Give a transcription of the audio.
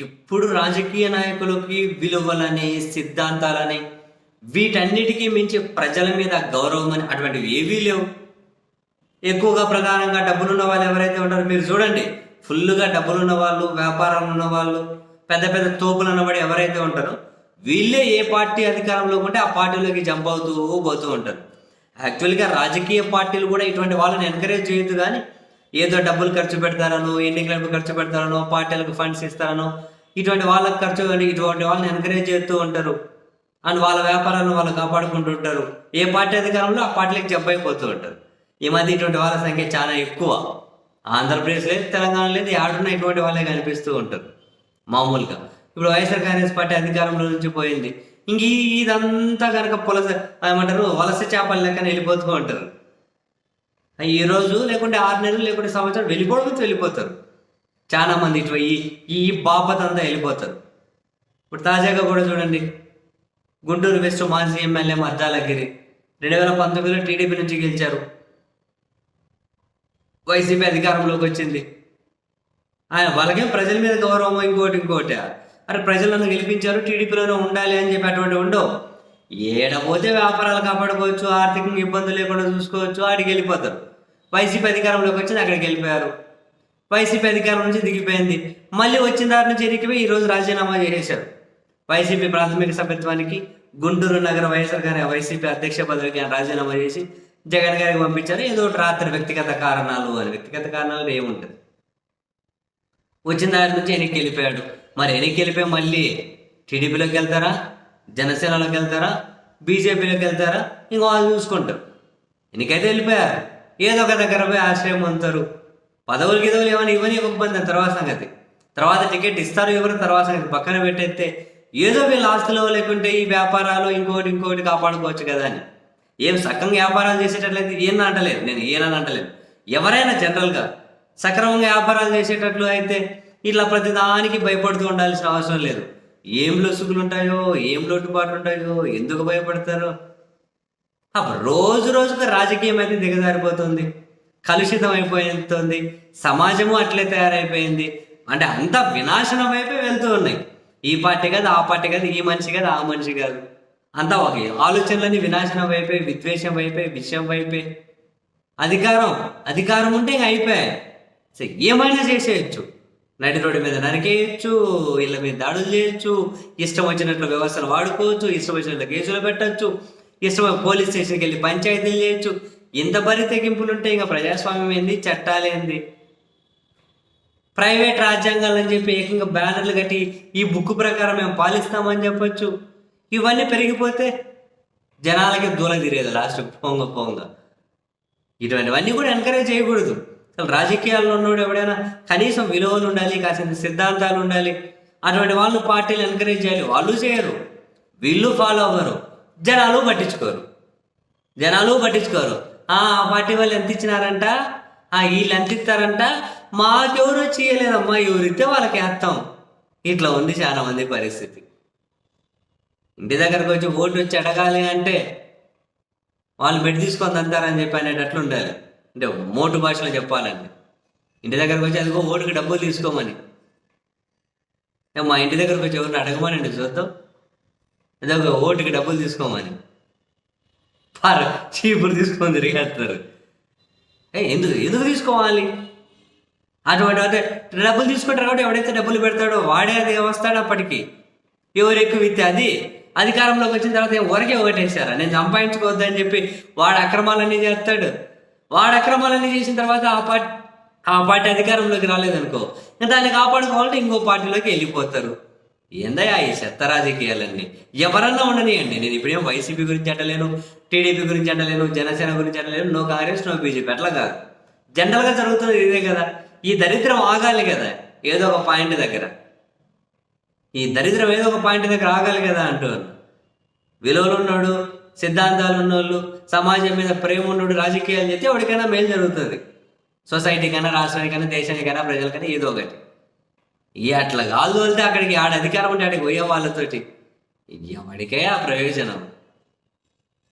ఇప్పుడు రాజకీయ నాయకులకి విలువలని సిద్ధాంతాలని వీటన్నిటికీ మించి ప్రజల మీద గౌరవం అని అటువంటివి ఏవీ లేవు. ఎక్కువగా ప్రధానంగా డబ్బులున్న వాళ్ళు ఎవరైతే ఉంటారో మీరు చూడండి. ఫుల్గా డబ్బులున్న వాళ్ళు వ్యాపారాలు ఉన్న వాళ్ళు పెద్ద పెద్ద తోపులు అన్నవాడు ఎవరైతే ఉంటారో వీళ్ళే ఏ పార్టీ అధికారంలో ఉంటే ఆ పార్టీలోకి జంప్ అవుతూ పోతూ ఉంటారు. యాక్చువల్గా రాజకీయ పార్టీలు కూడా ఇటువంటి వాళ్ళని ఎంకరేజ్ చేయొద్దు కానీ ఏదో డబ్బులు ఖర్చు పెడతారనో ఎన్నికలకు ఖర్చు పెడతారనో పార్టీలకు ఫండ్స్ ఇస్తారనో ఇటువంటి వాళ్ళకి ఖర్చు ఇటువంటి వాళ్ళని ఎంకరేజ్ చేస్తూ ఉంటారు. అండ్ వాళ్ళ వ్యాపారాలను వాళ్ళు కాపాడుకుంటూ ఉంటారు. ఏ పార్టీ అధికారంలో ఆ పార్టీలకు జబ్బైపోతూ ఉంటారు. ఈ మధ్య ఇటువంటి వాళ్ళ సంఖ్య చాలా ఎక్కువ. ఆంధ్రప్రదేశ్ లేదు తెలంగాణ లేదు ఆడున్న ఇటువంటి వాళ్ళే కనిపిస్తూ ఉంటారు. మామూలుగా. ఇప్పుడు వైఎస్ఆర్ కాంగ్రెస్ పార్టీ అధికారంలో నుంచి పోయింది. ఇంక ఇదంతా కనుక పులస ఏమంటారు వలస చేపల లెక్కన వెళ్ళిపోతూ ఉంటారు. ఈ రోజు లేకుంటే ఆరు నెలలు లేకుంటే సంవత్సరం వెళ్ళిపోవడం వెళ్ళిపోతారు. చాలా మంది ఇటు ఈ ఈ బాపత్ అంతా వెళ్ళిపోతారు. ఇప్పుడు తాజాగా కూడా చూడండి గుంటూరు వెస్ట్ మాజీ ఎమ్మెల్యే మద్దాలగిరి రెండు వేల పంతొమ్మిదిలో టీడీపీ నుంచి గెలిచారు. వైసీపీ అధికారంలోకి వచ్చింది. ఆయన వాళ్ళకేం ప్రజల మీద గౌరవం ఇంకోటి ఇంకోటి. అరే ప్రజలను గెలిపించారు టీడీపీలోనే ఉండాలి అని చెప్పి అటువంటి ఉండవు. ఏడపోతే వ్యాపారాలు కాపాడుకోవచ్చు ఆర్థికంగా ఇబ్బందులు లేకుండా చూసుకోవచ్చు ఆడికి వెళ్ళిపోతారు. వైసీపీ అధికారంలోకి వచ్చింది అక్కడికి వెళ్ళిపోయారు. వైసీపీ అధికారం నుంచి దిగిపోయింది. మళ్ళీ వచ్చిన దారి నుంచి ఎన్నికపై ఈరోజు రాజీనామా చేసేశారు. వైసీపీ ప్రాథమిక సభ్యత్వానికి గుంటూరు నగర వైఎస్ఆర్ గారి వైసీపీ అధ్యక్ష పదవికి ఆయన రాజీనామా చేసి జగన్ గారికి పంపించారు. ఏదో ఒకటి రాత్రి వ్యక్తిగత కారణాలు అని. వ్యక్తిగత కారణాలు ఏముంటుంది వచ్చిన దారి నుంచి వెనక్కి వెళ్ళిపోయాడు. మరి వెనక్కి వెళ్ళిపోయి మళ్ళీ టీడీపీలోకి వెళ్తారా? జనసేనలోకి వెళ్తారా? బీజేపీలోకి వెళ్తారా? ఇంకో వాళ్ళు చూసుకుంటారు. ఎన్నికైతే వెళ్ళిపోయారు. ఏదో ఒక దగ్గర పోయి ఆశ్రయం పొందుతారు. పదవులు గిదవులు ఏమైనా ఇవ్వని ఇవ్వకపోయింది దాని తర్వాత సంగతి. తర్వాత టికెట్ ఇస్తారు ఎవరు తర్వాత సంగతి. పక్కన పెట్టేస్తే ఏదో వీళ్ళ ఆస్తులో లేకుంటే ఈ వ్యాపారాలు ఇంకోటి ఇంకోటి కాపాడుకోవచ్చు కదా అని. ఏం సక్కంగా వ్యాపారాలు చేసేటట్లయితే ఏం అంటలేదు. నేను ఏనని అంటలేదు. ఎవరైనా జనరల్గా సక్రమంగా వ్యాపారాలు చేసేటట్లు అయితే ఇట్లా ప్రతిదానికి భయపడుతూ ఉండాల్సిన అవసరం లేదు. ఏం లొసుగులు ఉంటాయో ఏం లోటుపాట్లు ఉంటాయో ఎందుకు భయపడతారో. అప్పుడు రోజు రోజుకు రాజకీయం అయితే దిగజారిపోతుంది. కలుషితం అయిపోతుంది సమాజము అట్లే తయారైపోయింది. అంటే అంత వినాశనం వైపే వెళ్తూ ఉన్నాయి. ఈ పార్టీ కాదు ఆ పార్టీ కాదు ఈ మనిషి కాదు ఆ మనిషి కాదు. అంతా ఒక ఆలోచనలని వినాశనం వైపే విద్వేషం వైపే విషయం వైపే అధికారం అధికారం ఉంటే ఇంక అయిపోయాయి. సో ఏమైనా చేసేయచ్చు? నడి రోడ్డు మీద నరికేయచ్చు ఇళ్ళ మీద దాడులు చేయొచ్చు ఇష్టం వచ్చినట్లు వ్యవస్థలు వాడుకోవచ్చు ఇష్టం వచ్చినట్లు కేసులు పెట్టచ్చు ఇష్టం పోలీస్ స్టేషన్కి వెళ్ళి పంచాయతీలు చేయొచ్చు ఇంత బరి తెగింపులు ఉంటే ఇంకా ప్రజాస్వామ్యం ఏంది? చట్టాలేంది ప్రైవేట్ రాజ్యాంగాలని చెప్పి ఏకంగా బ్యానర్లు కట్టి ఈ బుక్ ప్రకారం మేము పాలిస్తామని చెప్పొచ్చు. ఇవన్నీ పెరిగిపోతే జనాలకి దూల తిరేది లాస్ట్ పొంగ పొంగ. ఇటువంటివన్నీ కూడా ఎంకరేజ్ చేయకూడదు. అసలు రాజకీయాల్లో ఉన్నోడు ఎవడైనా కనీసం విలువలు ఉండాలి కాసిన సిద్ధాంతాలు ఉండాలి. అటువంటి వాళ్ళు పార్టీలు ఎంకరేజ్ చేయాలి. వాళ్ళు చేయరు. వీళ్ళు ఫాలో అవ్వరు జనాలు పట్టించుకోరు. జనాలు పట్టించుకోరు. పార్టీ వాళ్ళు ఎంత ఇచ్చినారంట? ఆ వీళ్ళు ఎంత ఇస్తారంట? మాకెవరు వచ్చి ఇయ్యలేదమ్మా ఎవరిస్తే వాళ్ళకి వేస్తాం. ఇట్లా ఉంది చాలా మంది పరిస్థితి. ఇంటి దగ్గరకు వచ్చి ఓటు వచ్చి అడగాలి అంటే వాళ్ళు బెడ్ తీసుకొని అంటారని చెప్పి అనేటట్లు ఉండాలి. అంటే మోటు భాషలో చెప్పాలండి ఇంటి దగ్గరకు వచ్చి అదిగో ఓటుకి డబ్బులు తీసుకోమని. మా ఇంటి దగ్గరకు వచ్చి ఎవరిని అడగమనండి చూద్దాం. అదే ఒక ఓటుకి డబ్బులు తీసుకోమని. పారు చీపురు తీసుకొని తిరిగేస్తారు ఏ ఎందుకు ఎందుకు తీసుకోవాలి? అటువంటి అయితే డబ్బులు తీసుకుంటారు కాబట్టి ఎవడైతే డబ్బులు పెడతాడో వాడే అది వస్తాడు అప్పటికి. ఎవరు ఎక్కువ ఇస్తే అది. అధికారంలోకి వచ్చిన తర్వాత ఎవరికే ఒకటేసారా నేను సంపాదించుకోవద్దని చెప్పి వాడు అక్రమాలన్నీ చేస్తాడు. వాడు అక్రమాలన్నీ చేసిన తర్వాత ఆ పార్టీ ఆ పార్టీ అధికారంలోకి రాలేదనుకో దాన్ని కాపాడుకోవాలంటే ఇంకో పార్టీలోకి వెళ్ళిపోతారు. ఏందయ్యా ఈ చెత్త రాజకీయాలన్నీ? ఎవరన్నా ఉండనియండి. నేను ఇప్పుడేం వైసీపీ గురించి అంటలేను టీడీపీ గురించి అంటలేను జనసేన గురించి అంటలేను నో కాంగ్రెస్ నో బీజేపీ. అట్లా కాదు. జనరల్గా జరుగుతుంది ఇదే కదా. ఈ దరిద్రం ఆగాలి కదా ఏదో ఒక పాయింట్ దగ్గర. ఈ దరిద్రం ఏదో ఒక పాయింట్ దగ్గర ఆగాలి కదా అంటూ విలువలు ఉన్నాడు సిద్ధాంతాలు ఉన్నోళ్ళు సమాజం మీద ప్రేమ ఉన్నాడు రాజకీయాలు చేస్తే ఎవరికైనా మేలు జరుగుతుంది. సొసైటీకైనా రాష్ట్రానికైనా దేశానికైనా ప్రజలకైనా ఏదో ఒకటి. ఈ అట్లా కాదు వెళ్తే అక్కడికి ఆడ అధికారం ఉంటే అక్కడికి పోయే వాళ్ళతోటి ఎవరికే ఆ ప్రయోజనం.